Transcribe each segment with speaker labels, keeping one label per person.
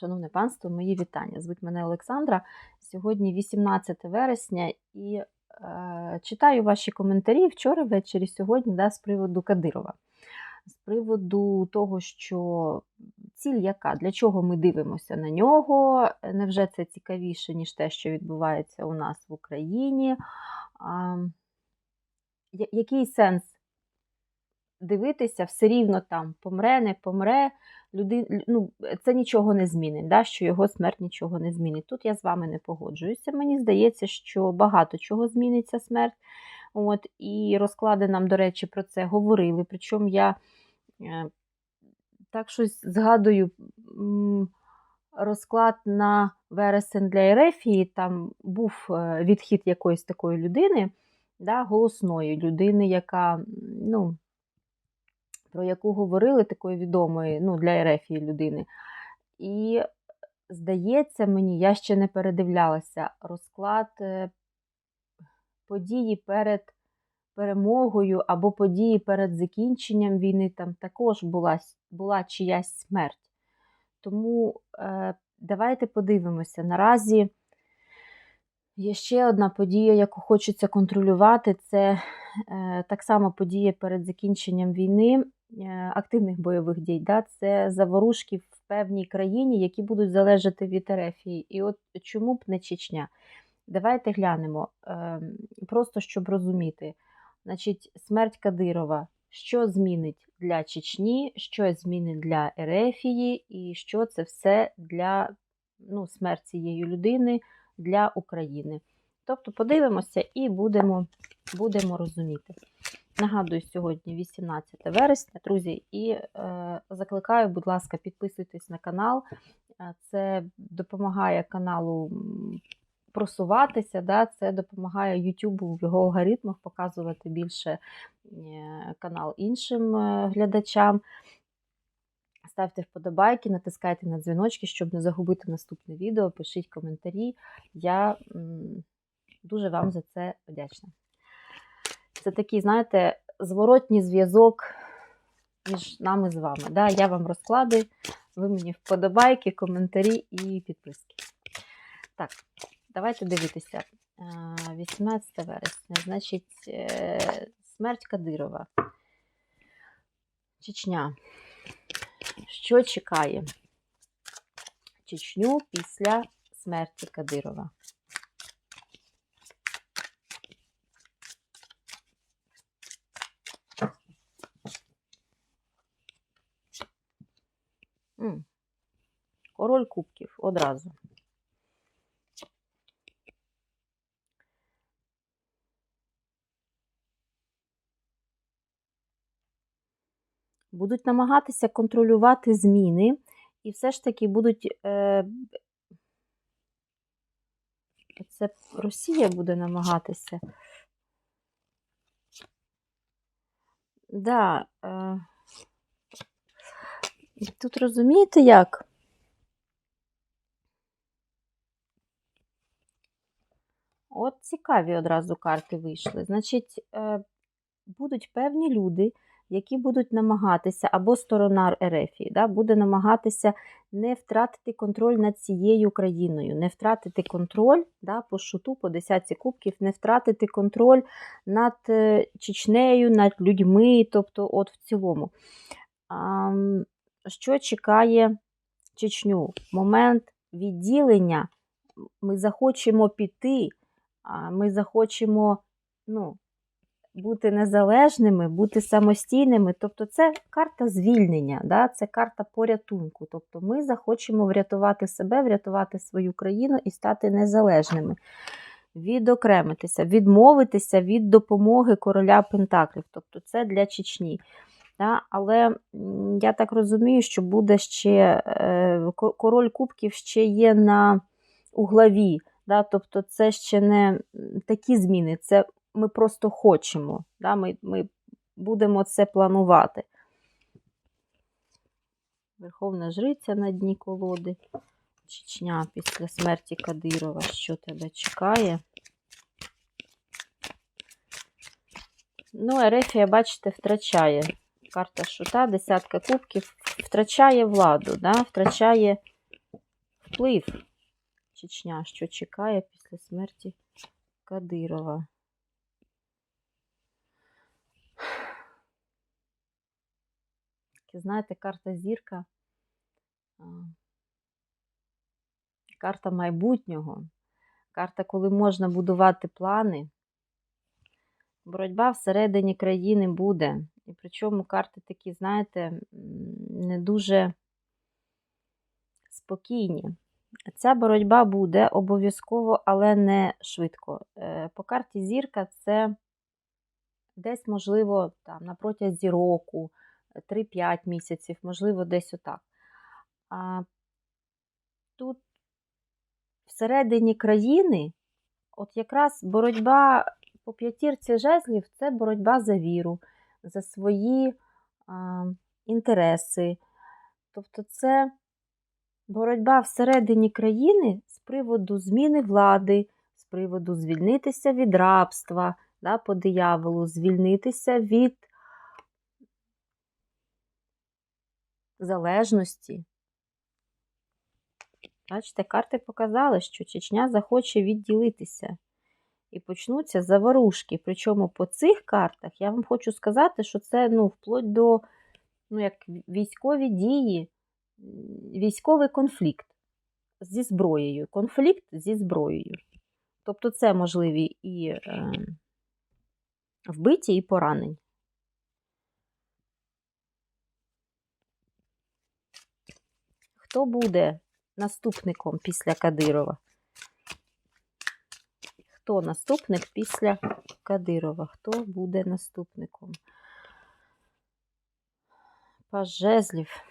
Speaker 1: Шановне панство, мої вітання. Звуть мене Олександра. Сьогодні 18 вересня і е, читаю ваші коментарі вчора ввечері, сьогодні да, з приводу Кадирова. З приводу того, що ціль яка, для чого ми дивимося на нього, невже це цікавіше, ніж те, що відбувається у нас в Україні? А, який сенс дивитися, все рівно там помре, не помре, люди, ну, це нічого не змінить, да, що його смерть нічого не змінить. Тут я з вами не погоджуюся. Мені здається, що багато чого зміниться смерть. От, і розклади нам, до речі, про це говорили. Причому я е, так щось згадую розклад на вересень для Ерефії. Там був е, відхід якоїсь такої людини, да, голосної людини, яка, ну, про яку говорили такої відомої ну, для Ерефії людини. І здається мені, я ще не передивлялася розклад е, події перед перемогою або події перед закінченням війни, там також була, була чиясь смерть. Тому е, давайте подивимося. Наразі є ще одна подія, яку хочеться контролювати. Це е, так само подія перед закінченням війни, активних бойових дій. Да? Це заворушки в певній країні, які будуть залежати від Ерефії. І от чому б не Чечня? Давайте глянемо, е, просто щоб розуміти. Значить, смерть Кадирова, що змінить для Чечні, що змінить для Ерефії, і що це все для ну, смерть цієї людини для України. Тобто подивимося і будемо, будемо розуміти. Нагадую, сьогодні 18 вересня, друзі, і е, закликаю, будь ласка, підписуйтесь на канал. Е, Це допомагає каналу просуватися, да? це допомагає YouTube в його алгоритмах показувати більше е, канал іншим е, глядачам. Ставте вподобайки, натискайте на дзвіночки, щоб не загубити наступне відео. Пишіть коментарі. Я дуже вам за це вдячна. Це такий, знаєте, зворотній зв'язок між нами з вами. Да? Я вам розклади, ви мені вподобайки, коментарі і підписки. Так, давайте дивитися. Е, 18 вересня, значить, е, смерть Кадирова. Чечня. Що чекає Чечню після смерті Кадирова? Король кубків одразу. Будуть намагатися контролювати зміни, і все ж таки будуть. Е, це Росія буде намагатися. Да, е, тут розумієте як? От цікаві одразу карти вийшли. Значить, е, будуть певні люди, які будуть намагатися, або сторона Ерефії, да, буде намагатися не втратити контроль над цією країною, не втратити контроль да, по шуту, по десятці кубків, не втратити контроль над е, Чечнею, над людьми, тобто, от в цілому. А, що чекає Чечню? Момент відділення. Ми захочемо піти, ми захочемо ну, бути незалежними, бути самостійними. Тобто це карта звільнення, да? це карта порятунку. Тобто ми захочемо врятувати себе, врятувати свою країну і стати незалежними. Відокремитися, відмовитися від допомоги короля Пентаклів. Тобто це для Чечні. Да? Але я так розумію, що буде ще е, король кубків ще є на у главі. Да? Тобто це ще не такі зміни, це ми просто хочемо. Да? Ми, ми будемо це планувати. Верховна жриця на дні колоди. Чечня після смерті Кадирова. Що тебе чекає? Ну, Ерефія, бачите, втрачає. Карта шута, десятка кубків, втрачає владу, да? втрачає вплив Чечня, що чекає після смерті Кадирова. Знаєте, карта зірка, карта майбутнього, карта, коли можна будувати плани. Боротьба всередині країни буде. І причому карти такі, знаєте, не дуже спокійні. Ця боротьба буде обов'язково, але не швидко. Е, По карті зірка це десь, можливо, там, на протязі року, 3-5 місяців, можливо, десь отак. А тут всередині країни, от якраз боротьба по п'ятірці жезлів це боротьба за віру, за свої а, інтереси. Тобто, це боротьба всередині країни з приводу зміни влади, з приводу звільнитися від рабства, да, по дияволу, звільнитися від залежності. Бачите, карти показали, що Чечня захоче відділитися. І почнуться заворушки. Причому по цих картах я вам хочу сказати, що це ну, вплоть до ну, як військові дії, військовий конфлікт зі зброєю. Конфлікт зі зброєю. Тобто це можливі і е, вбиті, і поранень. Хто буде наступником після Кадирова? Хто наступник після Кадирова? Хто буде наступником? Пажезлів.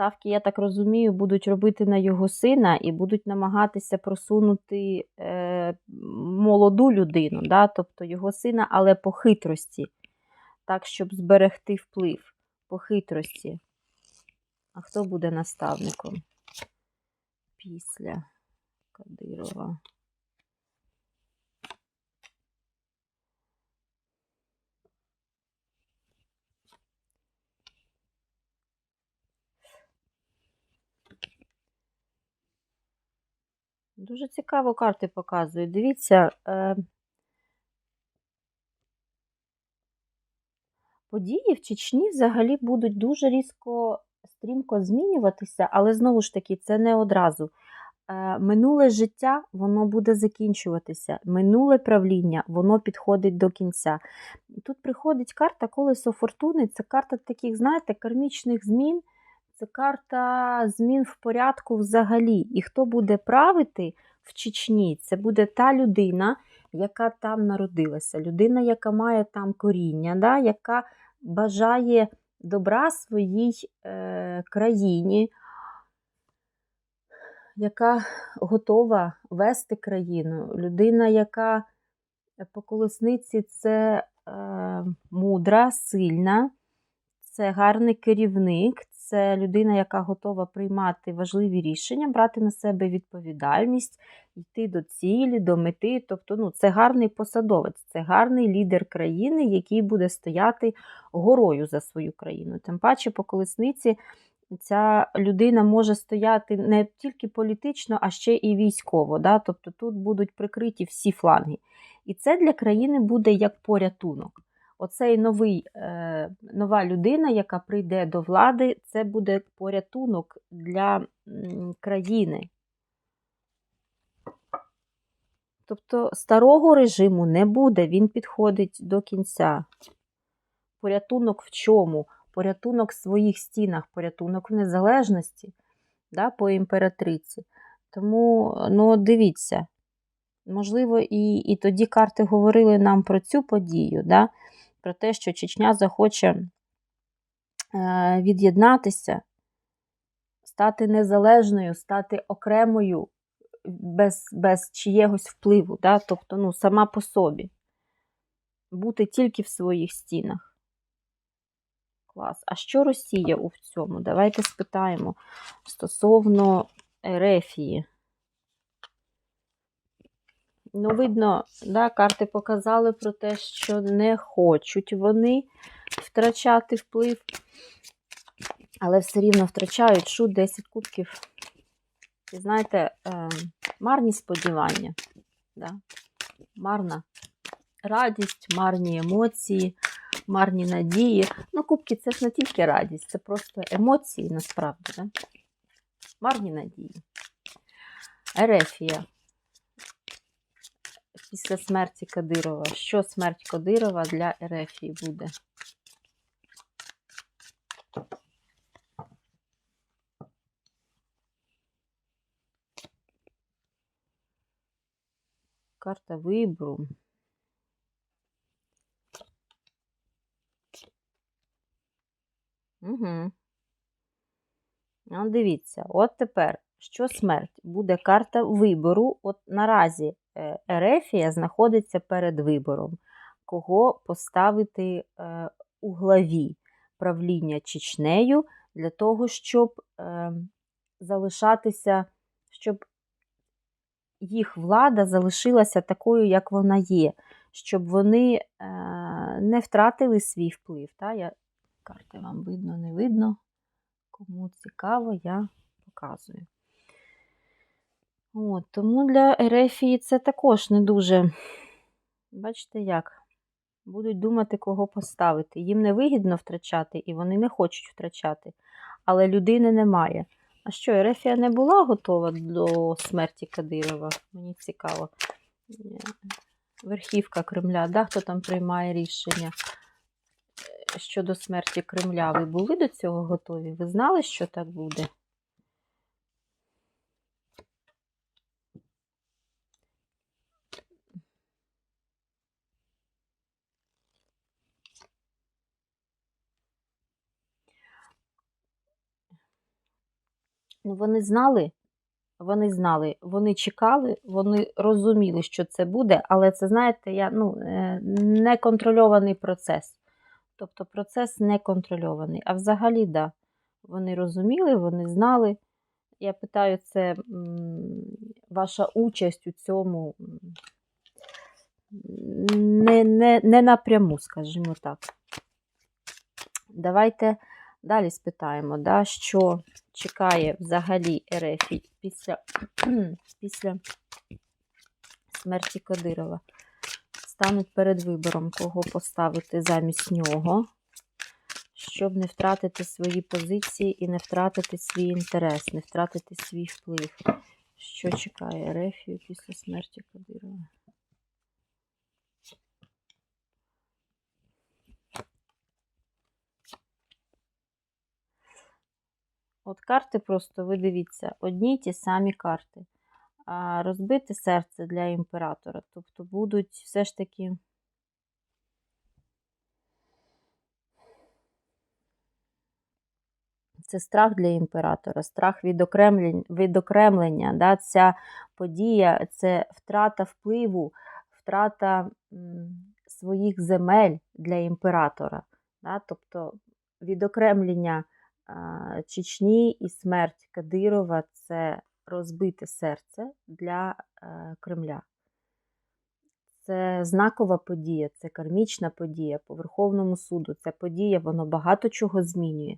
Speaker 1: Ставки, я так розумію, будуть робити на його сина і будуть намагатися просунути е, молоду людину, да? тобто його сина, але по хитрості, так, щоб зберегти вплив по хитрості. А хто буде наставником після Кадирова? Дуже цікаво карти показують. Дивіться, е, події в Чечні взагалі будуть дуже різко, стрімко змінюватися, але знову ж таки, це не одразу. Е, Минуле життя, воно буде закінчуватися. Минуле правління, воно підходить до кінця. Тут приходить карта колесо фортуни, це карта таких, знаєте, кармічних змін. Це карта змін в порядку взагалі. І хто буде правити в Чечні, це буде та людина, яка там народилася, людина, яка має там коріння, да, яка бажає добра своїй е, країні, яка готова вести країну. Людина, яка по колесниці це е, мудра, сильна, це гарний керівник. Це людина, яка готова приймати важливі рішення, брати на себе відповідальність, йти до цілі, до мети. Тобто, ну, це гарний посадовець, це гарний лідер країни, який буде стояти горою за свою країну. Тим паче, по колесниці ця людина може стояти не тільки політично, а ще і військово. Да? Тобто тут будуть прикриті всі фланги. І це для країни буде як порятунок оцей новий, е, нова людина, яка прийде до влади, це буде порятунок для країни. Тобто старого режиму не буде, він підходить до кінця. Порятунок в чому? Порятунок в своїх стінах, порятунок в незалежності да, по імператриці. Тому, ну, дивіться, можливо, і, і тоді карти говорили нам про цю подію. Да? Про те, що Чечня захоче е, від'єднатися, стати незалежною, стати окремою без без чиєгось впливу, да? тобто ну, сама по собі, бути тільки в своїх стінах. Клас. А що Росія у цьому? Давайте спитаємо стосовно Ерефії. Ну, видно, да, карти показали про те, що не хочуть вони втрачати вплив. але все рівно втрачають шут 10 кубків. І знаєте, е, марні сподівання, да? марна радість, марні емоції, марні надії. Ну, кубки це ж не тільки радість, це просто емоції насправді. Да? Марні надії. Ерефія. Після смерті Кадирова. Що смерть Кадирова для Ерефії буде? Карта вибору. Угу. Ну, дивіться, от тепер, що смерть? Буде карта вибору. От наразі Ерефія знаходиться перед вибором, кого поставити е, у главі правління Чечнею для того, щоб е, залишатися, щоб їх влада залишилася такою, як вона є, щоб вони не втратили свій вплив. Та? Я Карти вам видно, не видно. Кому цікаво, я показую. От, Тому для Ерефії це також не дуже, бачите, як? Будуть думати, кого поставити. Їм не вигідно втрачати, і вони не хочуть втрачати, але людини немає. А що, Ерефія не була готова до смерті Кадирова? Мені цікаво. Верхівка Кремля, да, хто там приймає рішення? щодо смерті Кремля, ви були до цього готові? Ви знали, що так буде? Ну, вони знали, вони знали, вони чекали, вони розуміли, що це буде, але це, знаєте, я, ну, е, неконтрольований процес. Тобто процес не контрольований. А взагалі, да, вони розуміли, вони знали. Я питаю, це ваша участь у цьому не, не, не напряму, скажімо так. Давайте далі спитаємо, да, що чекає взагалі РФ після, після смерті Кадирова стануть перед вибором, кого поставити замість нього, щоб не втратити свої позиції і не втратити свій інтерес, не втратити свій вплив. Що чекає Рефію після смерті Кадирова? От карти просто, ви дивіться, одні й ті самі карти розбите серце для імператора. Тобто будуть все ж таки. Це страх для імператора, страх відокремлення, відокремлення. Да? Ця подія це втрата впливу, втрата своїх земель для імператора. Да? Тобто відокремлення а, Чечні і смерть Кадирова це розбите серце для е, Кремля. Це знакова подія, це кармічна подія по Верховному суду. Ця подія, воно багато чого змінює.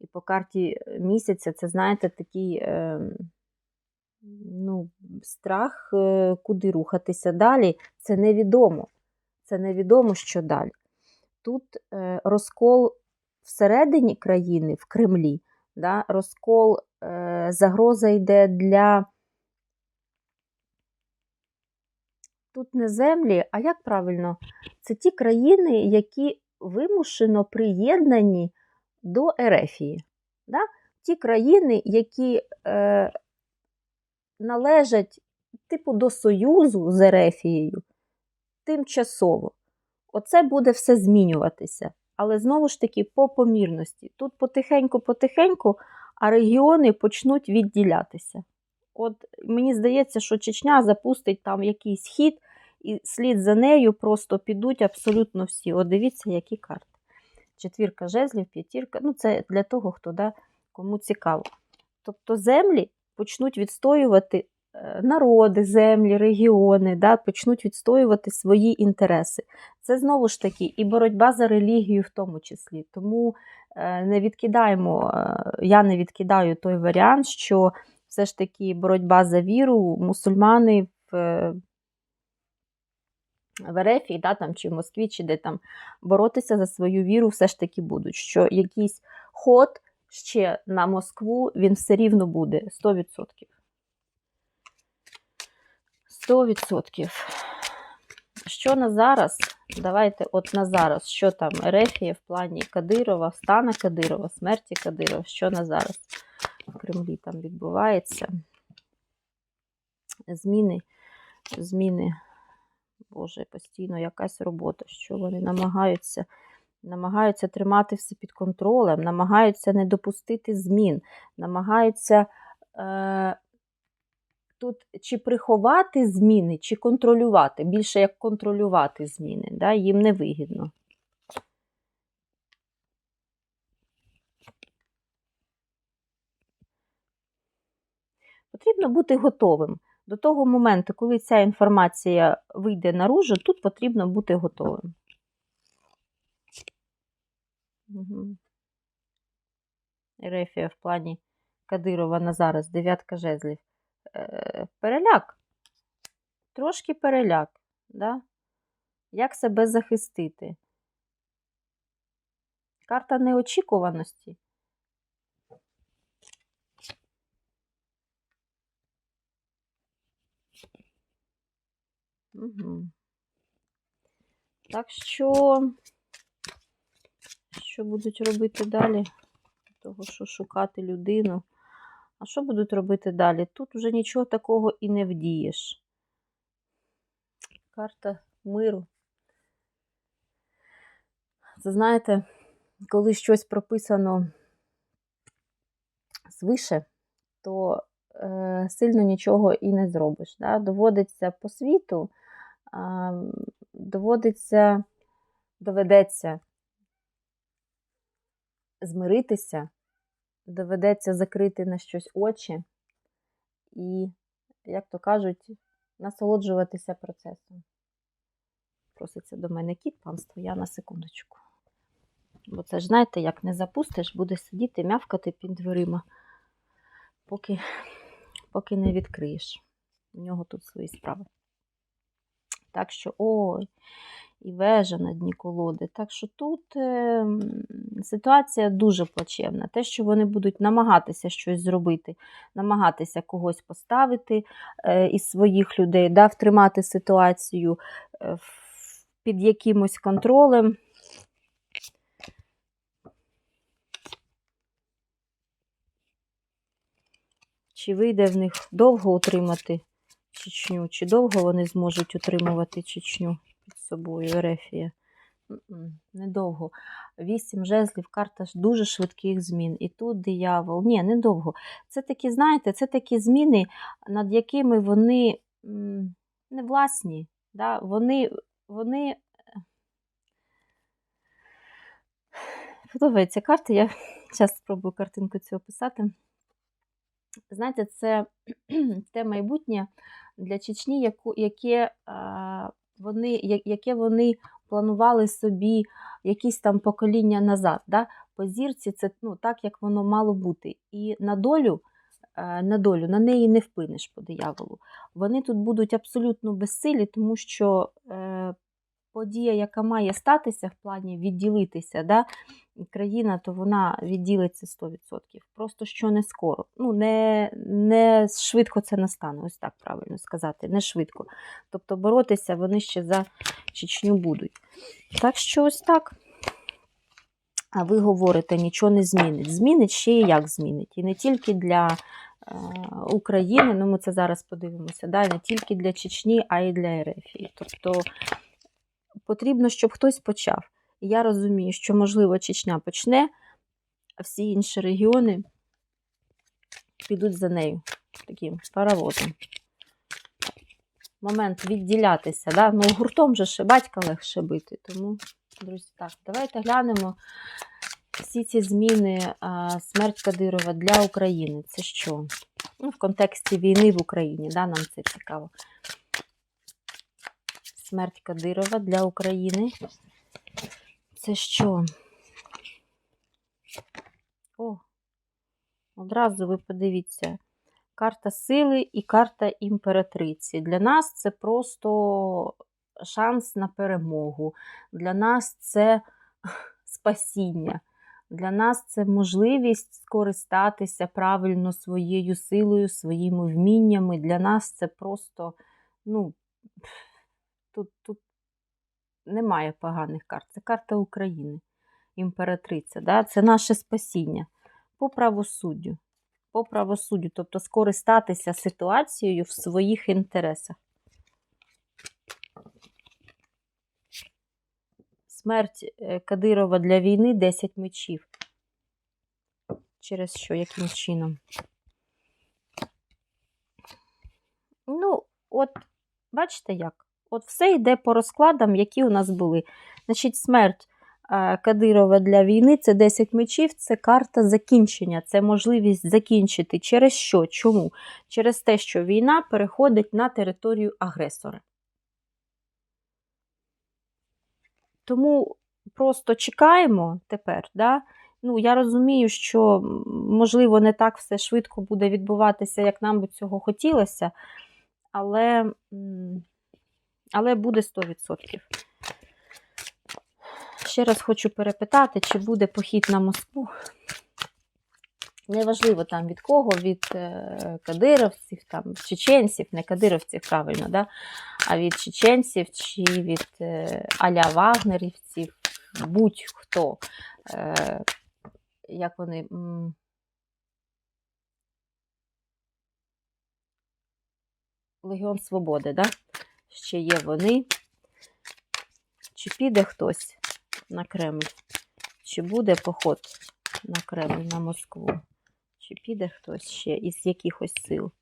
Speaker 1: І по карті місяця це, знаєте, такий е, ну, страх, е, куди рухатися далі. Це невідомо. Це невідомо, що далі. Тут е, розкол всередині країни, в Кремлі, да, розкол Е, загроза йде для тут не землі, а як правильно? Це ті країни, які вимушено приєднані до Ерефії. Да? Ті країни, які е, належать типу до Союзу з Ерефією тимчасово. Оце буде все змінюватися. Але знову ж таки, по помірності. Тут потихеньку-потихеньку а регіони почнуть відділятися. От Мені здається, що Чечня запустить там якийсь хід, і слід за нею просто підуть абсолютно всі. От дивіться, які карти. Четвірка жезлів, п'ятірка. Ну, це для того, хто да, кому цікаво. Тобто землі почнуть відстоювати народи, землі, регіони да, почнуть відстоювати свої інтереси. Це знову ж таки і боротьба за релігію в тому числі. Тому е, не відкидаємо, е, я не відкидаю той варіант, що все ж таки боротьба за віру, мусульмани в. е, В Ерефії, да, там, чи в Москві, чи де там боротися за свою віру все ж таки будуть. Що якийсь ход ще на Москву він все рівно буде 100%. 100%. Що на зараз? Давайте от на зараз, що там Ерефія в плані Кадирова, стана Кадирова, смерті Кадирова, що на зараз в Кремлі там відбувається? Зміни, зміни, Боже, постійно якась робота, що вони намагаються, намагаються тримати все під контролем, намагаються не допустити змін, намагаються е, тут чи приховати зміни, чи контролювати. Більше як контролювати зміни, да? їм не вигідно. Потрібно бути готовим. До того моменту, коли ця інформація вийде наружу, тут потрібно бути готовим. Угу. Ерефія в плані Кадирова на зараз, дев'ятка жезлів. Е, переляк. Трошки переляк. Да? Як себе захистити? Карта неочікуваності. Угу. Так що, що будуть робити далі? Того, що шукати людину. А що будуть робити далі? Тут вже нічого такого і не вдієш. Карта миру. Це знаєте, коли щось прописано свише, то е, сильно нічого і не зробиш. Да? Доводиться по світу, е, доводиться, доведеться змиритися доведеться закрити на щось очі і, як то кажуть, насолоджуватися процесом. Проситься до мене кіт, панство, я на секундочку. Бо це ж, знаєте, як не запустиш, буде сидіти, мявкати під дверима, поки, поки не відкриєш. У нього тут свої справи. Так що, ой, і вежа на дні колоди. Так що тут е, ситуація дуже плачевна. Те, що вони будуть намагатися щось зробити, намагатися когось поставити е, із своїх людей, да, втримати ситуацію е, під якимось контролем. Чи вийде в них довго утримати Чечню, чи довго вони зможуть утримувати Чечню? під собою Ерефія. Недовго. Вісім жезлів, карта дуже швидких змін. І тут диявол. Ні, недовго. Це такі, знаєте, це такі зміни, над якими вони не власні. Да? Вони. вони... Подобається карта, я зараз спробую картинку цю описати. Знаєте, це те майбутнє для Чечні, яку, яке вони, яке вони планували собі якісь там покоління назад. Да? По зірці це ну, так, як воно мало бути. І на долю, е, на долю, на неї не вплинеш по дияволу. Вони тут будуть абсолютно безсилі, тому що е, подія, яка має статися в плані відділитися, да, країна, то вона відділиться 100%. Просто що не скоро. Ну, не, не швидко це настане, ось так правильно сказати, не швидко. Тобто боротися вони ще за Чечню будуть. Так що ось так. А ви говорите, нічого не змінить. Змінить ще і як змінить. І не тільки для е, України, ну ми це зараз подивимося, да, не тільки для Чечні, а й для Ерефії. Тобто потрібно, щоб хтось почав. Я розумію, що, можливо, Чечня почне, а всі інші регіони підуть за нею таким паровозом. Момент відділятися. Да? Ну, гуртом же ще батька легше бити. Тому, друзі, так, давайте глянемо всі ці зміни, смерть Кадирова для України. Це що? Ну, в контексті війни в Україні, да, нам це цікаво. Смерть Кадирова для України. Це що? О, одразу ви подивіться. Карта сили і карта імператриці. Для нас це просто шанс на перемогу. Для нас це спасіння. Для нас це можливість скористатися правильно своєю силою, своїми вміннями. Для нас це просто, ну, тут, тут немає поганих карт. Це карта України, імператриця. Да? Це наше спасіння по правосуддю. По правосуддю, тобто скористатися ситуацією в своїх інтересах. Смерть е, Кадирова для війни 10 мечів. Через що, яким чином? Ну, от, бачите як? От все йде по розкладам, які у нас були. Значить, смерть е, Кадирова для війни це 10 мечів, це карта закінчення, це можливість закінчити. Через що? Чому? Через те, що війна переходить на територію агресора. Тому просто чекаємо тепер. Да? Ну, Я розумію, що, можливо, не так все швидко буде відбуватися, як нам би цього хотілося, але, але буде 100%. Ще раз хочу перепитати, чи буде похід на Москву. Неважливо там від кого, від е, кадировців, там, чеченців, не кадировців, правильно, да? а від чеченців чи від е, аля вагнерівців, будь-хто. Е, як вони. Легіон Свободи, да? Ще є вони. Чи піде хтось на Кремль? Чи буде поход на Кремль, на Москву? Чи піде хтось ще із якихось сил?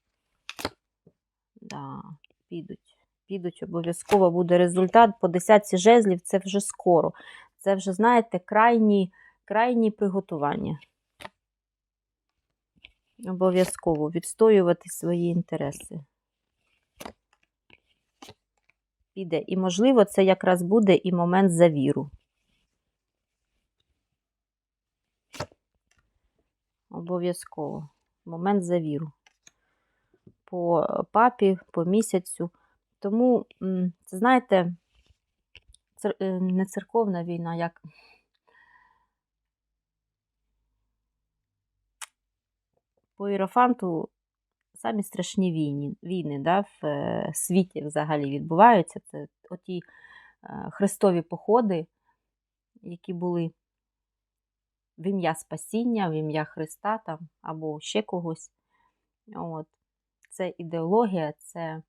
Speaker 1: Да, підуть. Підуть, обов'язково буде результат. По десятці жезлів це вже скоро. Це вже, знаєте, крайні, крайні приготування. Обов'язково відстоювати свої інтереси. Піде. І, можливо, це якраз буде і момент завіру. Обов'язково. Момент завіру. По папі, по місяцю. Тому, це, знаєте, цер... не церковна війна, як. По іерофанту самі страшні війни, війни да, в е, світі взагалі відбуваються. Це оті е, хрестові походи, які були в ім'я спасіння, в ім'я Христа там, або ще когось. От. Це ідеологія, це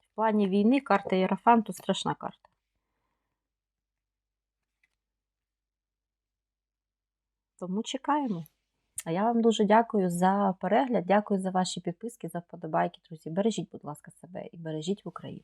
Speaker 1: в плані війни карта Єрофанту страшна карта. Тому чекаємо. А я вам дуже дякую за перегляд, дякую за ваші підписки, за вподобайки, друзі. Бережіть, будь ласка, себе і бережіть Україну.